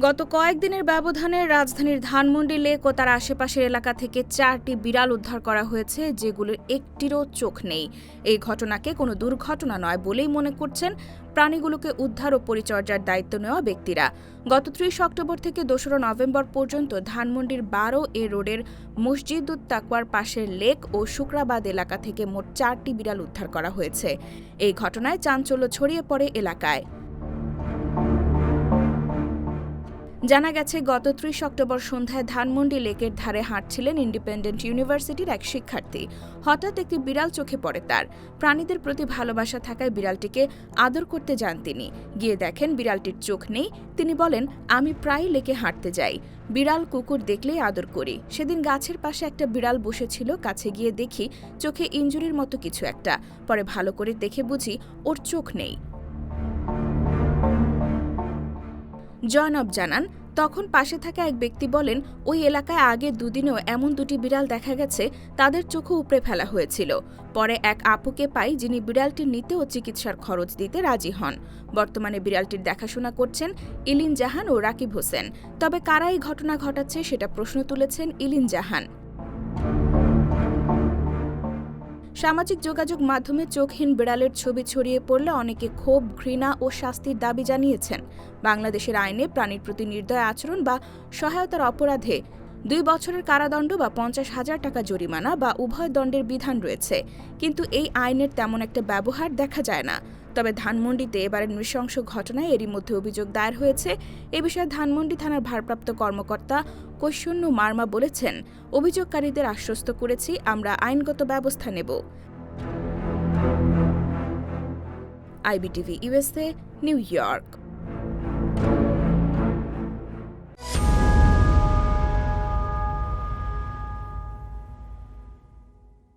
গত কয়েকদিনের ব্যবধানে রাজধানীর ধানমন্ডি লেক ও তার আশেপাশের এলাকা থেকে চারটি বিড়াল উদ্ধার করা হয়েছে, যেগুলোর একটিরও চোখ নেই। এই ঘটনাকে কোনো দুর্ঘটনা নয় বলেই মনে করছেন প্রাণীগুলোকে উদ্ধার ও পরিচর্যার দায়িত্ব নেওয়া ব্যক্তিরা। গত ত্রিশ অক্টোবর থেকে দোসরা নভেম্বর পর্যন্ত ধানমন্ডির বারো এ রোডের মসজিদুত তাকওয়ার পাশের লেক ও শুক্রাবাদ এলাকা থেকে মোট চারটি বিড়াল উদ্ধার করা হয়েছে। এই ঘটনায় চাঞ্চল্য ছড়িয়ে পড়ে এলাকায়। জানা গেছে, গত ত্রিশ অক্টোবর সন্ধ্যায় ধানমন্ডি লেকের ধারে হাঁটছিলেন ইন্ডিপেন্ডেন্ট ইউনিভার্সিটির এক শিক্ষার্থী। হঠাৎ একটি বিড়াল চোখে পড়ে তার। প্রাণীদের প্রতি ভালোবাসা থাকায় বিড়ালটিকে আদর করতে যান তিনি। গিয়ে দেখেন বিড়ালটির চোখ নেই। তিনি বলেন, আমি প্রায় লেকে হাঁটতে যাই। বিড়াল কুকুর দেখলেই আদর করি। সেদিন গাছের পাশে একটা বিড়াল বসেছিল। কাছে গিয়ে দেখি চোখে ইঞ্জুরির মতো কিছু একটা। পরে ভালো করে দেখে বুঝি, ওর চোখ নেই। জয়নব জানান, তখন পাশে থাকা এক ব্যক্তি বলেন, ওই এলাকায় আগে দুদিনেও এমন দুটি বিড়াল দেখা গেছে, তাদের চোখও উপড়ে ফেলা হয়েছিল। পরে এক আপুকে পাই যিনি বিড়ালটি নিতে ও চিকিৎসার খরচ দিতে রাজি হন। বর্তমানে বিড়ালটির দেখাশোনা করছেন ইলিন জাহান ও রাকিব হোসেন। তবে কারা এই ঘটনা ঘটাচ্ছে সেটা প্রশ্ন তুলেছেন ইলিন জাহান। সামাজিক যোগাযোগ মাধ্যমে চোখহীন বিড়ালের ছবি ছড়িয়ে পড়লে অনেকে ক্ষোভ, ঘৃণা ও শাস্তির দাবি জানিয়েছেন। বাংলাদেশের আইনে প্রাণীর প্রতি নির্দয় আচরণ বা সহায়তার অপরাধে দুই বছরের কারাদণ্ড বা পঞ্চাশ হাজার টাকা জরিমানা বা উভয় দণ্ডের বিধান রয়েছে। কিন্তু এই আইনের তেমন একটা ব্যবহার দেখা যায় না। তবে ধানমন্ডিতে এবারের নৃশংস ঘটনায় এরই মধ্যে অভিযোগ দায়ের হয়েছে। এ বিষয়ে ধানমন্ডি থানার ভারপ্রাপ্ত কর্মকর্তা কৈশন্য মার্মা বলেছেন, অভিযোগকারীদের আশ্বস্ত করেছি, আমরা আইনগত ব্যবস্থা নেব। IBTV USA New York.